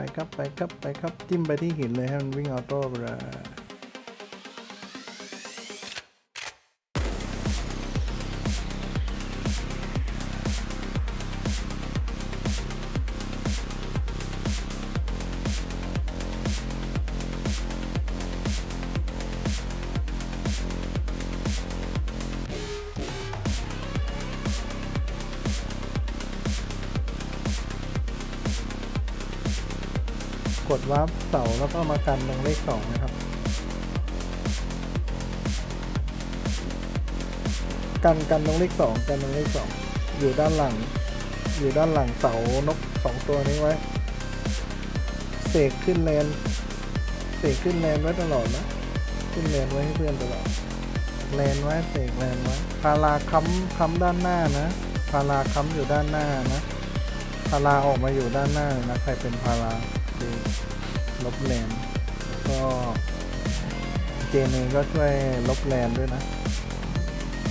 ไปครับไปครับไปครับจิ้มไปที่หินเลยให้มันวิ่งออโต้ไปเลย เสาแล้วก็มากันตรงเลขสองนะครับ กันกันตรงเลขสองกันตรงเลขสองอยู่ด้านหลัง อยู่ด้านหลังเสานกสองตัวนี้ไว้เสกขึ้นแลนเสกขึ้นแลนไว้ตลอดนะ ขึ้นแลนไว้ให้เพื่อนตลอดแลนไว้เสกแลนไว้พาราค้ำค้ำด้านหน้านะพาราค้ำอยู่ด้านหน้านะพาราออกมาอยู่ด้านหน้านะใครเป็นพาราดี ลบแลนแล้วก็เจเนก็ช่วยลบแลนด้วยนะ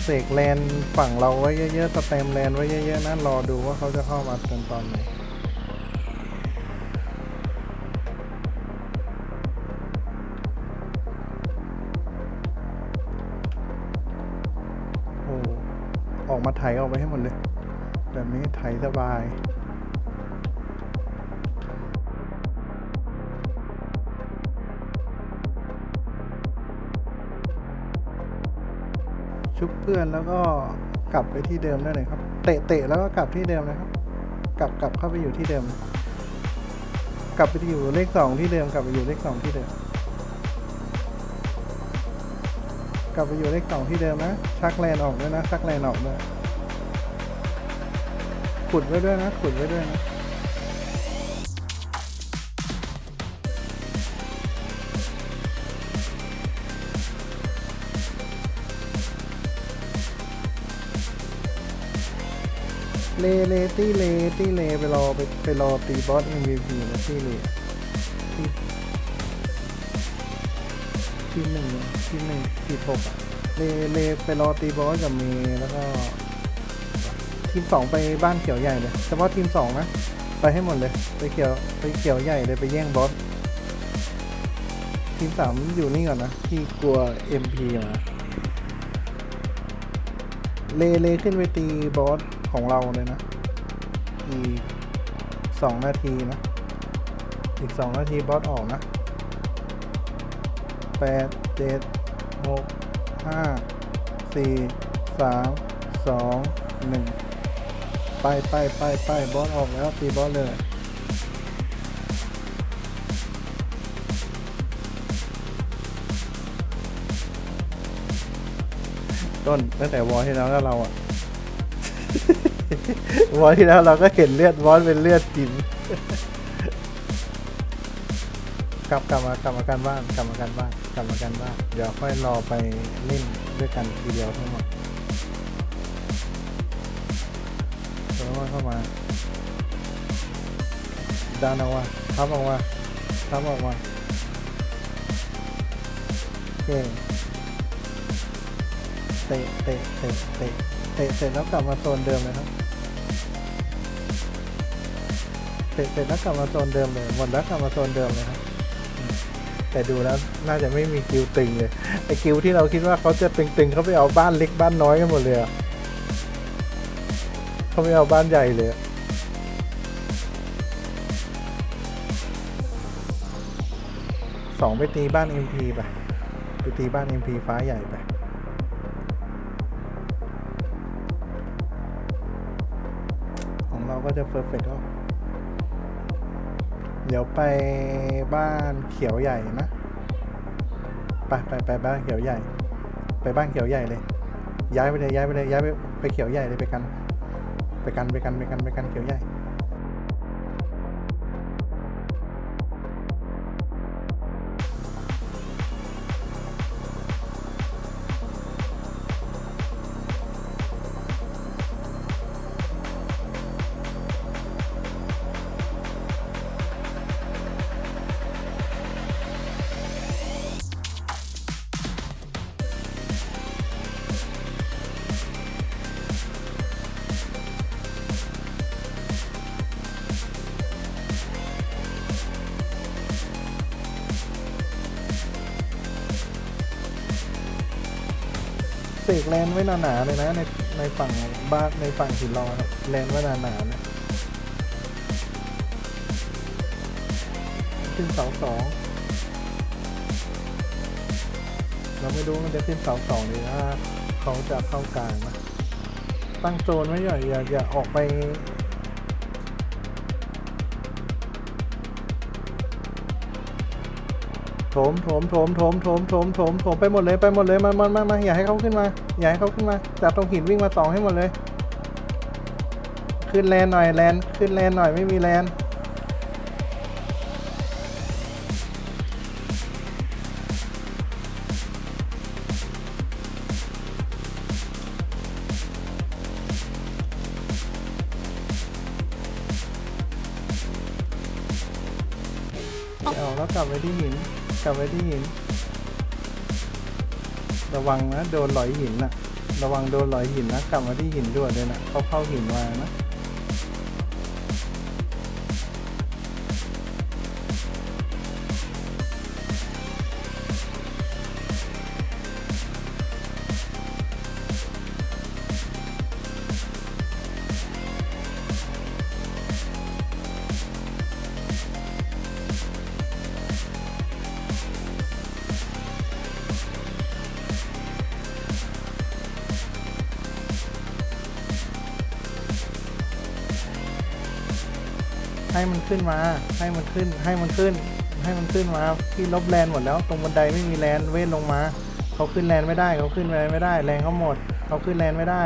เสกแลนฝั่งเราไว้เยอะๆสเต็มแลนไว้เยอะๆนะรอดูว่าเขาจะเข้ามาตอนตอนไหนโอ้ออกมาไถออกไปให้หมดเลย แบบนี้ไถสบาย ชุบเพื่อนแล้วก็กลับไปที่เดิมได้เลยครับ เตะเตะแล้วก็กลับที่เดิมนะครับ กลับกลับเข้าไปอยู่ที่เดิม กลับไปอยู่เลขสองที่เดิม กลับไปอยู่เลขสองที่เดิม กลับไปอยู่เลขสองที่เดิมนะ ชักแลนออกด้วยนะ ชักแลนออกด้วย ขุดไว้ด้วยนะ ขุดไว้ด้วยนะ เลเลตี้เลตี้เลไปรอไปไปรอตีบอส MVP นะตี้เลที่ที่หนึ่งที่หนึ่งที่หกเลเลไปรอตีบอสกับเมย์แล้วก็ ทีมสองไปบ้านเขียวใหญ่เลยเฉพาะทีมสองนะ ไปให้หมดเลย ไปเขียวไปเขียวใหญ่เลยไปแย่งบอส ทีมสามอยู่นี่ก่อนนะ ที่กลัว MP มาเลเลขึ้นไปตีบอส ของเราเลยนะ อีกสองนาทีนะ อีกสองนาทีบอสออกนะแปดเจ็ดหกห้าสี่สามสองหนึ่งไปไปไปไปบอสออกแล้วตีบอสเลยต้นตั้งแต่วอลที่แล้วแล้วเราอะ วอลที่แล้วเราก็เห็นเลือดบอสเป็นเลือดจริงกลับกลับมากลับมากันบ้านกลับมากันบ้านกลับมากันบ้านเดี๋ยวค่อยรอไปเล่นด้วยกันทีเดียวทั้งหมดแล้วว่าเข้ามาดันออกมาทับออกมาทับออกมาโอเคเตะเตะเตะเตะ เตะเสร็จแล้วกลับมาโซนเดิมเลยครับเตะเสร็จแล้วกลับมาโซนเดิมเลยหมดแล้วกลับมาโซนเดิมเลยครับแต่ดูแล้วน่าจะไม่มีคิวตึงเลยไอ้คิวที่เราคิดว่าเขาจะตึงๆเขาไปเอาบ้านเล็กบ้านน้อยกันหมดเลยเขาไม่เอาบ้านใหญ่เลยสองไปตีบ้าน MP ไปไปตีบ้าน MP ฟ้าใหญ่ไป จะเพอร์เฟกต์แล้วเดี๋ยวไปบ้านเขียวใหญ่นะ ไปไปไปบ้านเขียวใหญ่ ไปบ้านเขียวใหญ่เลย ย้ายไปเลยย้ายไปเลยย้ายไปไปเขียวใหญ่เลยไปกัน ไปกันไปกันไปกันไปกันเขียวใหญ่ กแลนไว้หนาๆเลยนะในในฝั่งบ้านในฝั่งหินรอครับแลนไว้หนาๆนะขึ้นเสาสองเราไม่รู้มันจะขึ้นเสาสองหรือว่าเขาจะเข้ากลางนะตั้งโจนไว้อย่าอย่าอย่าออกไป ถมโถมโถมโถมโถมโถมโถมโถมไปหมดเลยไปหมดเลยมามามามาอย่าให้เขาขึ้นมาอย่าให้เขาขึ้นมาจากตรงหินวิ่งมาสองให้หมดเลย ขึ้นแลนหน่อยแลนขึ้นแลนหน่อยไม่มีแลน ไปที่หิน ระวังนะ โดนหลอยหินนะระวังโดนหลอยหินนะ กลับมาที่หินด้วยเลยนะเขาเข้าหินมานะ ขึ้นมา ให้มันขึ้น ให้มันขึ้น ให้มันขึ้นมา พี่ลบแลนหมดแล้ว ตรงบันไดไม่มีแลนเว้นลงมา เขาขึ้นแลนไม่ได้ เขาขึ้นแลนไม่ได้ แรงเขาหมด เขาขึ้นแลนไม่ได้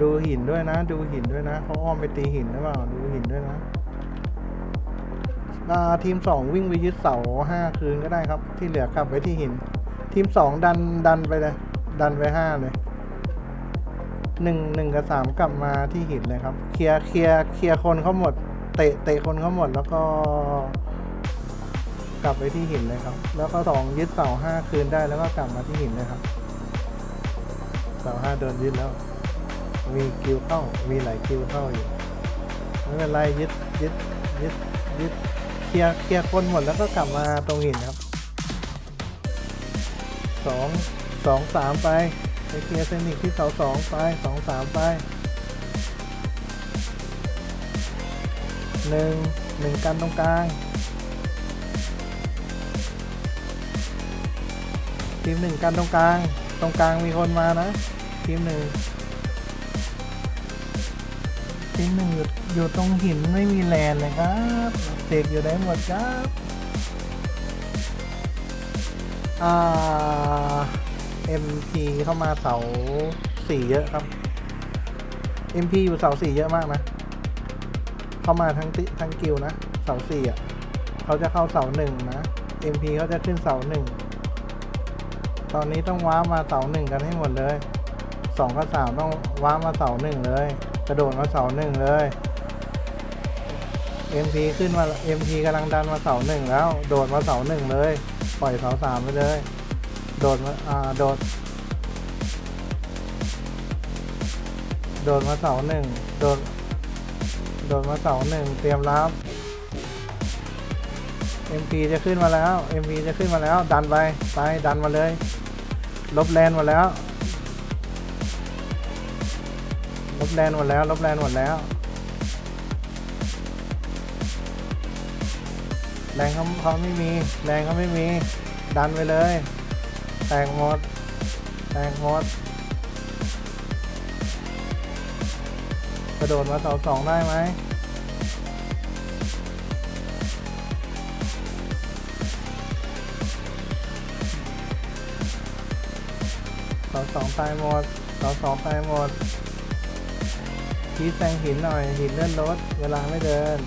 ดูหินด้วยนะ ดูหินด้วยนะเขาอ้อมไปตีหินหรือเปล่าดูหินด้วยนะอ่าทีมสองวิ่งไปยึดเสาห้าคืนก็ได้ครับ ที่เหลือกลับไว้ที่หิน ทีมสองดันดันไปเลย ดันไปห้าเลย หนึ่งหนึ่งกับสามกลับมาที่หินเลยครับ เคลียร์เคลียร์เคลียร์คนเขาหมด เตะเตะคนเขาหมดแล้วก็ กลับไปที่หินเลยครับ แล้วก็สองยึดเสาห้าคืนได้แล้วก็กลับมาที่หินเลยครับเสาห้าโดนยึดแล้ว มีคิวเข้า มีหลายคิวเข้าอยู่ไม่เป็นไรยึดยึดยึดยึดเคลียร์เคลียร์คนหมดแล้วก็กลับมาตรงหินครับสองสองสามไป ไปเคลียร์เซนิกที่เสาสองไปสองสามไปหนึ่งหนึ่งกันตรงกลางทีมหนึ่งกันตรงกลาง ตรงกลางมีคนมานะ ทีมหนึ่งทีมหนึ่งอยู่อยู่ตรงหินไม่มีแลนเลยครับเสกอยู่ได้หมดครับ อ่า MP เข้ามาเสาสี่เยอะครับ MP อยู่เสาสี่เยอะมากนะ เข้ามาทั้งติทั้งกิวนะ เสาสี่อะ เขาจะเข้าเสาหนึ่งนะ MP เขาจะขึ้นเสาหนึ่ง ตอนนี้ต้องว้ามาเสาหนึ่งกันให้หมดเลย สองกับสามต้องว้ามาเสาหนึ่งเลย กระโดดมาเสาหนึ่งเลย MP ขึ้นมา MP กำลังดันมาเสาหนึ่งแล้ว โดดมาเสาหนึ่งเลย ปล่อยเสาสามไปเลย โดดมาอ่าโดดโดดมาเสาหนึ่งโดดโดดมาเสาหนึ่งเตรียมรับ MP จะขึ้นมาแล้ว MP จะขึ้นมาแล้ว ดันไป ไป ดันมาเลย ลบแลนมาแล้ว ลบแลนหมดแล้ว ลบแลนหมดแล้ว แรงเขาเขาไม่มี แรงเขาไม่มี ดันไปเลย ตกหมด แตกหมด กระโดดมาเสาสองได้ไหมเสาสองตายหมดเสาสองตายหมดทีแซงหินหน่อย หินเลื่อนรถ เวลาไม่เดิน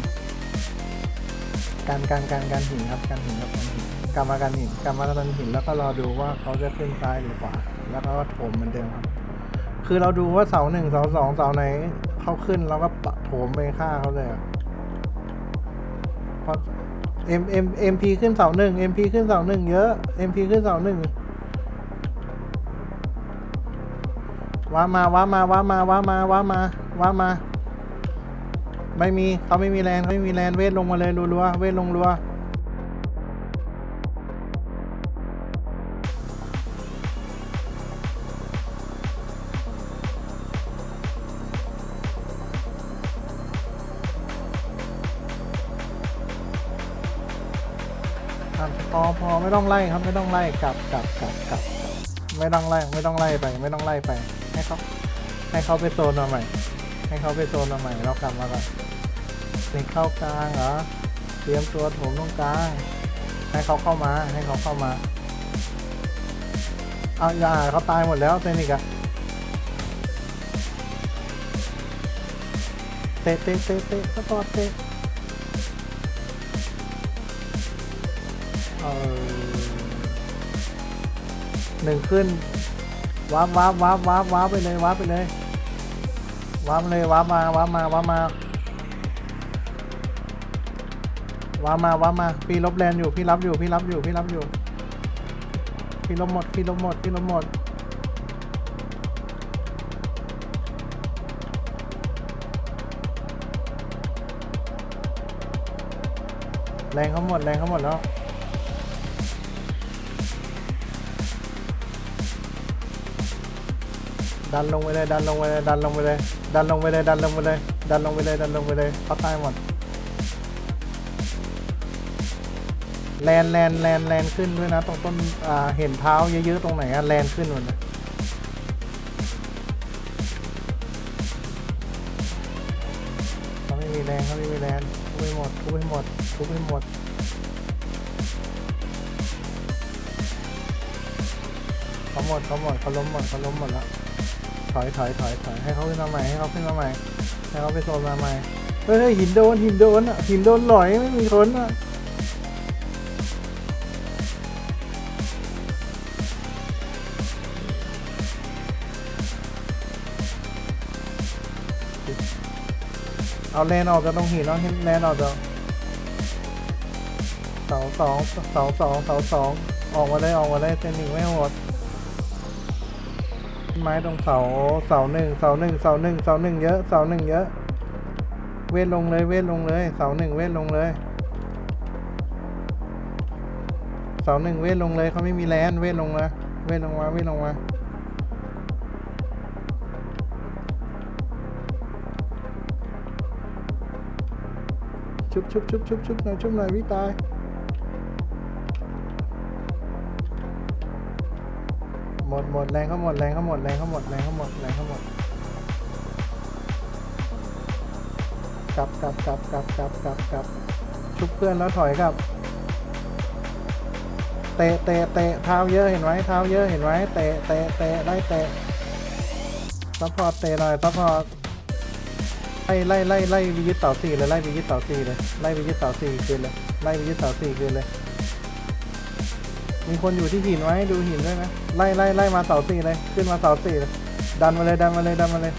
การการการการหินครับการหินครับ การหินกลับมาการหินกลับมาการหินแล้วก็รอดูว่าเขาจะขึ้นซ้ายหรือขวาแล้วก็โถมเหมือนเดิมครับ คือเราดูว่าเสาหนึ่งเสาสองเสาไหนเขาขึ้นเราก็ปะโถมไปฆ่าเขาเลยเพราะเอ็มเอ็มเอ็มพีขึ้นเสาหนึ่งเอ็มพีขึ้นเสาหนึ่งเยอะเอ็มพีขึ้นเสาหนึ่งว้ามาว้ามาว้ามาว้ามาว้ามาว้ามา ไม่มีเขาไม่มีแรงเขาไม่มีแรงเวทลงมาเลยรัวๆเวทลงรัว ไม่ต้องไล่ครับไม่ต้องไล่กลับกลับกลับกลับไม่ต้องไล่ไม่ต้องไล่ไป ไม่ต้องไล่ไป ให้เขาให้เขาไปโซนมาใหม่ ให้เขาไปโซนมาใหม่เรากลับมาก่อนเด็กเข้ากลางเหรอเตรียมตัวโถมตรงกลางให้เขาเข้ามาให้เขาเข้ามาเอาอย่าเขาตายหมดแล้วเซนิกอะเตะเตะเตะเตะสปอร์ตเตะ หนึ่งขึ้นวาร์ปวาร์ปวาร์ปวาร์ปวาร์ปไปเลยวาร์ปไปเลยวาร์ปเลยวาร์ปมาวาร์ปมาวาร์ปมาวาร์ปมาวาร์ปมา พี่ลบแลนอยู่พี่รับอยู่พี่รับอยู่พี่รับอยู่ พี่ลบหมดพี่ลบหมดพี่ลบหมดแรงเขาหมดแรงเขาหมดแล้ว ดันลงไปเลยดันลงไปเลยดันลงไปเลยดันลงไปเลยดันลงไปเลยดันลงไปเลยดันลงไปเลยเขาตายหมดแลนแลนแลนแลนขึ้นด้วยนะตรงต้นอ่าเห็นเท้าเยอะๆตรงไหนอะแลนขึ้นหมดเลยเขาไม่มีแรงเขาไม่มีแรงทุบไปหมดทุบไปหมดทุบไปหมดเขาหมดเขาหมดเขาล้มหมดเขาล้มหมดแล้ว อยถอยถอยถอยให้เขาขึ้นมาใหม่ให้เขาขึ้นมาใหม่ให้เขาไปโซนมาใหม่เฮ้ยเฮ้ยหินโดนหินโดนอะหินโดนหลอยไม่มีคนอะเอาแลนออกจากตรงหินเอาแลนออกจากเสาสองเสาสองเสาสองออกมาได้ออกมาได้เส้นหนึ่งไม่หมด นไม้ตรงเสาเสาหนึ่งเสาหนึ่งเสาหนึ่งเสาหนึ่งเยอะเสาหนึ่งเยอะ เวทลงเลยเวทลงเลยเสาหนึ่งเวทลงเลยเสาหนึ่งเวทลงเลยเขาไม่มีแลนเวทลงมาเวทลงมาเวทลงมาชุบชุบชุบชุบชุบหน่อยชุบหน่อยวิตาย ดหมดแรงเขาหมดแรงเขาหมดแรงเขาหมดแรงเขาหมดแรงเขาหมดกลับกลับกลับกลับกลับกลับกลับชุบเพื่อนแล้วถอยกลับเตะเตะเตะเท้าเยอะเห็นไหมเท้าเยอะเห็นไหมเตะเตะเตะไล่เตะซัพพอร์ตเตะหน่อยซัพพอร์ตไล่ไล่ไล่ไล่ไปยึดเสาสี่เลยไล่ไปยึดเสาสี่เลยไล่ไปยึดเสาสี่คืนเลยไล่ไปยึดเสาสี่คืนเลยมีคนอยู่ที่หินไว้ดูหินด้วยนะ ไล่ไล่ไล่มาเสาสี่เลย ขึ้นมาเสาสี่เลยดันมาเลยดันมาเลยดันมาเลย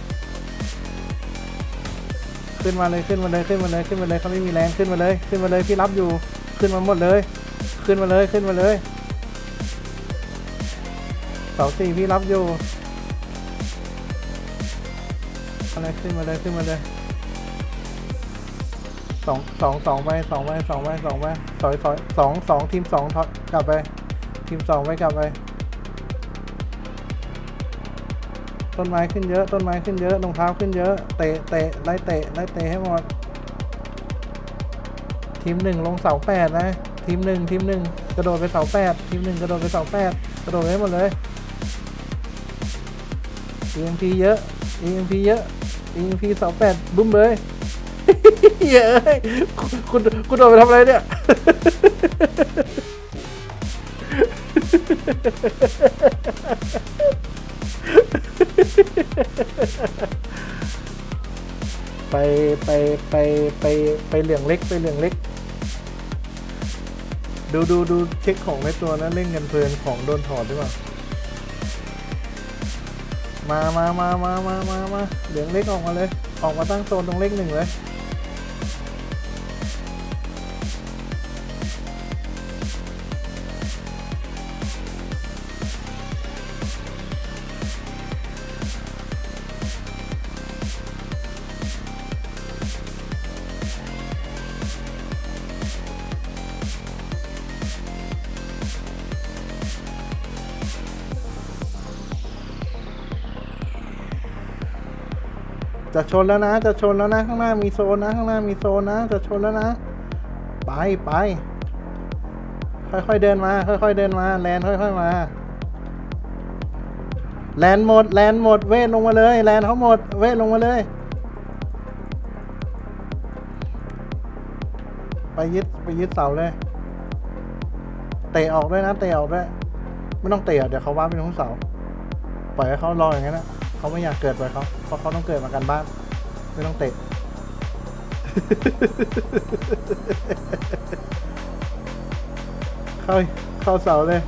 ขึ้นมาเลยขึ้นมาเลยขึ้นมาเลยขึ้นมาเลยเขาไม่มีแรงขึ้นมาเลย ขึ้นมาเลยพี่รับอยู่ ขึ้นมาหมดเลย ขึ้นมาเลยขึ้นมาเลยเสาสี่พี่รับอยู่อะไรขึ้นมาเลยขึ้นมาเลยสองสองสองไปสองไปสองไปสองไปถอยถอยสองสองทีมสองถอยกลับไป ทีมสองไว้กลับไป ต้นไม้ขึ้นเยอะ ต้นไม้ขึ้นเยอะรองเท้าขึ้นเยอะ เตะ เตะ ไล่เตะ ไล่เตะให้หมด ทีมหนึ่งลงเสาแปดนะ ทีมหนึ่งทีมหนึ่งกระโดดไปเสาแปดทีมหนึ่งกระโดดไปเสาแปดกระโดดให้หมดเลย EMP เยอะ EMP เยอะ EMP เสาแปดบึ้มเลยเยอะคุณคุณคุณโดดไปทำอะไรเนี่ย ไปไปไปไปไปเหลืองเล็กไปเหลืองเล็ก ดูดูดูเช็คของในตัวนะเล่นกันเพลินของโดนถอดหรือเปล่ามามามามามามามาเหลืองเล็กออกมาเลย ออกมาตั้งโซนตรงเลขหนึ่งเลย จะชนแล้วนะ จะชนแล้วนะ ข้างหน้ามีโซนนะ ข้างหน้ามีโซนนะ จะชนแล้วนะ ไปไป ค่อยๆเดินมา ค่อยๆเดินมา แลนค่อยๆมา แลนหมด แลนหมด เวทลงมาเลย แลนเขาหมด เวทลงมาเลย ไปยึด ไปยึดเสาเลย เตะออกด้วยนะ เตะออกด้วย ไม่ต้องเตะ เดี๋ยวเขาว่าไปตรงเสา ปล่อยให้เขารออย่างนั้นนะ เขาไม่อยากเกิดไปเขาเพราะเขาต้องเกิดมากันบ้าน ไม่ต้องเตะ เข้าเข้าเสาเลย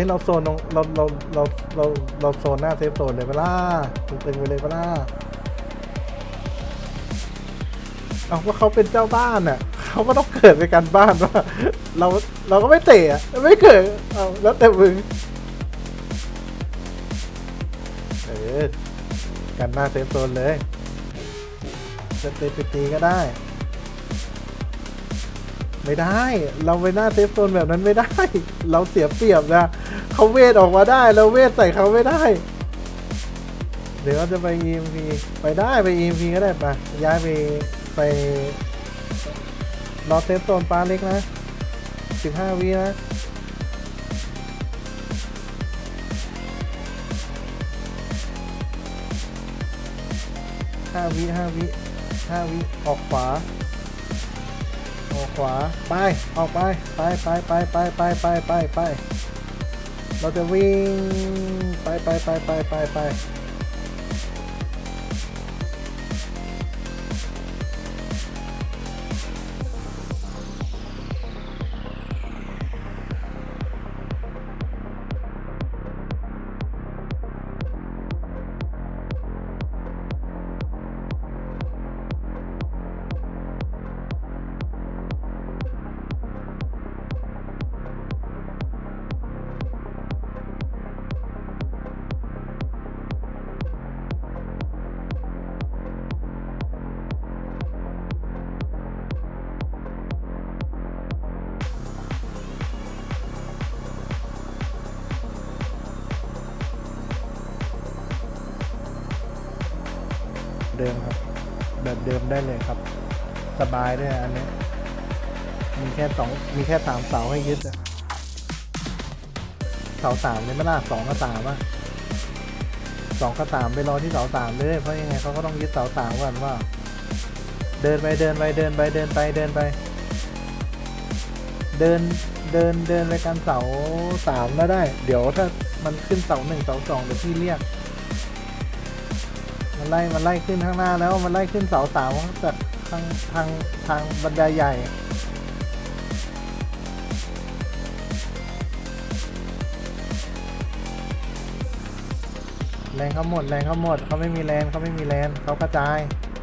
ฮ้ยเราโซนตรงเราเราเราเราเราโซนหน้าเซฟโซนเลยเปะล่าตึงๆไปเลยเปะล่าเอาว่าเขาเป็นเจ้าบ้านอะเขาก็ต้องเกิดในการบ้านว่าเราเราก็ไม่เตะไม่เกิดเอาแล้วแต่มึงเออกันหน้าเซฟโซนเลยจะเตะไปตีก็ได้ ไม่ได้ เราไปหน้าเซฟโซนแบบนั้นไม่ได้ เราเสียเปรียบนะ เขาเวทออกมาได้เราเวทใส่เขาไม่ได้ เดี๋ยวเราจะไป EMP ไปได้ไป EMP ก็ได้ปะย้ายไปไปรอเซฟโซนปลาเล็กนะ 15 วินะห้าวิห้าวิห้าวิออกขวา ออกขวา ไป ออกไป ไปไปไปไปไปไปไปไป เราจะวิ่งไปไปไปไปไปไป ดิมได้เลยครับ สบายด้วยอันนี้ มีแค่สองมีแค่สามเสาให้ยึดอะเสาสามเลยไม่ล่ะสองกับสามอะสองกับสามไปรอที่เสาสามเลยเพราะยังไงเขาก็ต้องยึดเสาสามก่อนว่า เดินไปเดินไปเดินไปเดินไปเดินไป เดินเดินเดินไปกันเสาสามแล้วได้ เดี๋ยวถ้ามันขึ้นเสาหนึ่งเสาสองเดี๋ยวพี่เรียก ไล่มันไล่ขึ้นข้างหน้าแล้วมันไล่ขึ้นเสาสามจากทางทางทางบันไดใหญ่แรงเขาหมดแรงเขาหมดเขาไม่มีแรงเขาไม่มีแรงเขากระจาย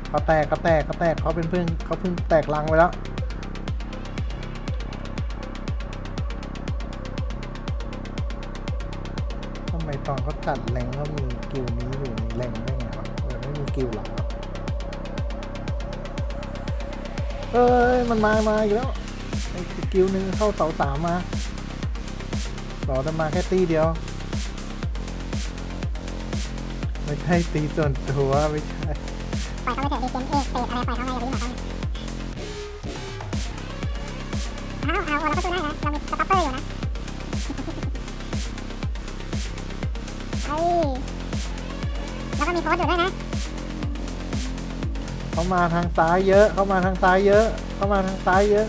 เขาแตกเขาแตกเขาแตกเขาเป็นพึ่งเขาเพึ่งแตกลังไปแล้วทำไมตอนเขาจัดแรงเขามีกิวนี้อยู่ในแรงได้ กิวหรอเอ้ย มันมา มาอีกแล้วไอ้กิวหนึ่งเข้าเสาสามมาเราจะมาแค่ตีเดียว ไม่ใช่ตีส่วนตัวไม่ใช่ปล่อยเขาไปเถอะดีเจนเอกเตะอะไรปล่อยเขาไงอย่าไปยุ่งกับเขาไงเอาเอาเราก็สู้ได้นะเรามีสต็อปเปอร์อยู่นะเอ้ยแล้วก็มีโค้ดอยู่ด้วยนะ เขามาทางซ้ายเยอะ เขามาทางซ้ายเยอะ เขามาทางซ้ายเยอะ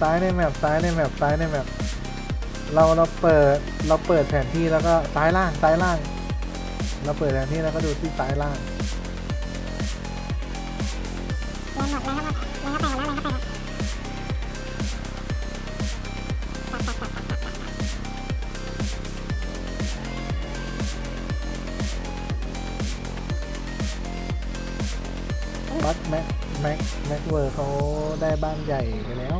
ซ้ายในแมปซ้ายในแมปซ้ายในแมปเราเราเปิดเราเปิดแผนที่แล้วก็ซ้ายล่างซ้ายล่าง เราเปิดแผนที่แล้วก็ดูที่ซ้ายล่าง บัสแม็กแม็กแม็กเวอร์เขาได้บ้านใหญ่ไปแล้ว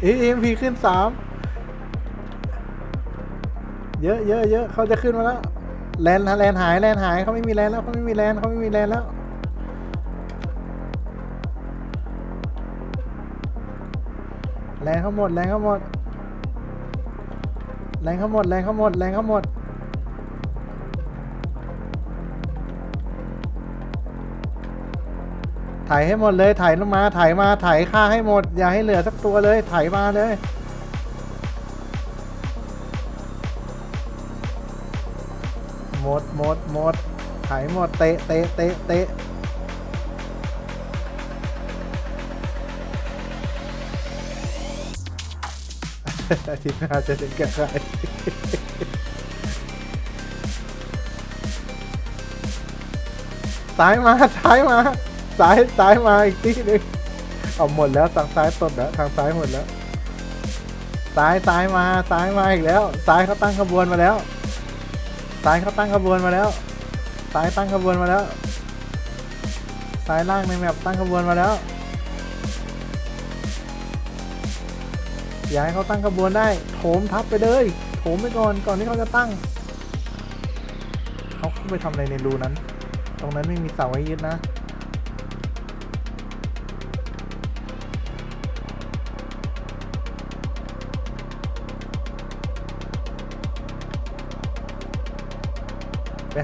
เอ็มพีขึ้นสามเยอะเยอะเยอะเขาจะขึ้นมาแล้วแลนแลนหายแลนหายเขาไม่มีแลนแล้วเขาไม่มีแลนเขาไม่มีแลนแล้วแรงเขาหมดแรงเขาหมดแรงเขาหมดแรงเขาหมดแรงเขาหมด ถ่ายให้หมดเลยถ่ายลงมาถ่ายมาถ่ายค่าให้หมด อย่าให้เหลือสักตัวเลยถ่ายมาเลยหมดหมดหมดถ่ายหมดเตะเตะเตะเตะทิตย์หน้าจะเป็นกับใครซ้ายมาซ้ายมา ซ้ายซ้ายมาอีกทีหนึงเอาหมดแล้วทางซ้ายตดแล้วทางซ้ายหมดแล้ว ซ้ายซ้ายมาซ้ายมาอีกแล้ว ซ้ายเขาตั้งขบวนมาแล้ว ซ้ายเขาตั้งขบวนมาแล้ว ซ้ายตั้งขบวนมาแล้ว ซ้ายล่างในแมปตั้งขบวนมาแล้ว อย่าให้เขาตั้งขบวนได้ โถมทับไปเลย โถมไปก่อนก่อนที่เขาจะตั้ง เขาเข้าไปทำอะไรในรูนั้น ตรงนั้นไม่มีเสาให้ยึดนะ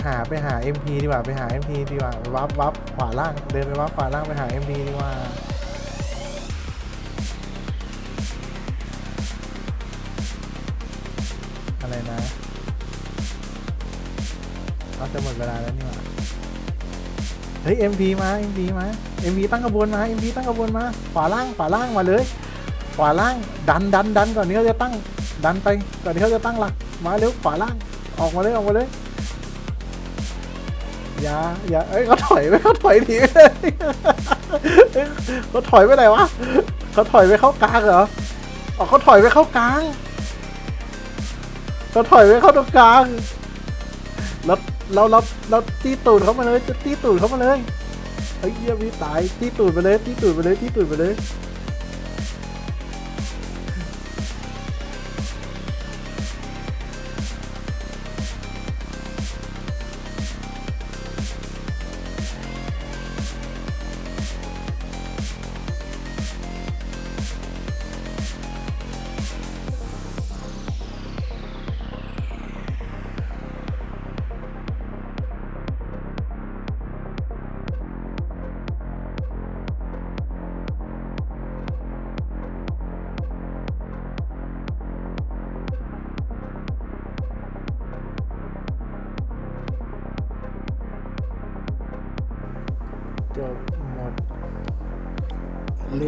หาไปหา MP ดีกว่าไปหา MP ดีกว่าไปวับวับขวาล่างเดินไปวับขวาล่างไปหา MP ดีกว่าอะไรนะเอาจะหมดเวลาแล้วนี่หว่าเฮ้ย MP มา MP มา MP ตั้งกระบวนมา MP ตั้งกระบวนมาขวาล่างขวาล่างมาเลย ขวาล่างดันดันดันก่อนที่เขาจะตั้งดันไปก่อนที่เขาจะตั้งหลักมาเร็วขวาล่างออกมาเลยออกมาเลย อย่าอย่าเอ้ยเขาถอยไปเขาถอยหนีไปเลยเขาถอยไปไหนวะเขาถอยไปเข้ากลางเหรออ๋อเขาถอยไปเข้ากลางเราถอยไปเข้าตรงกลาง แล้วเราเราเราตีตูดเขามาเลยจะตีตูดเขามาเลยเฮ้ยเยี่ยมีตายตีตูดไปเลยตีตูดไปเลยตีตูดไปเลย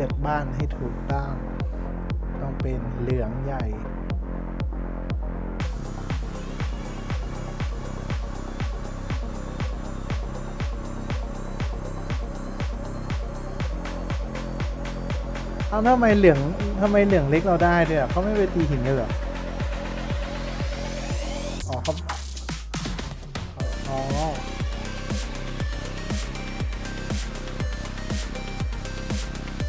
อกบ้านให้ถูกต้อง ต้องเป็นเหลืองใหญ่เอาทำไมเหลืองทำไมเหลืองเล็กเราได้ด้วยอะเขาไม่ไปตีหินเลยเหรอ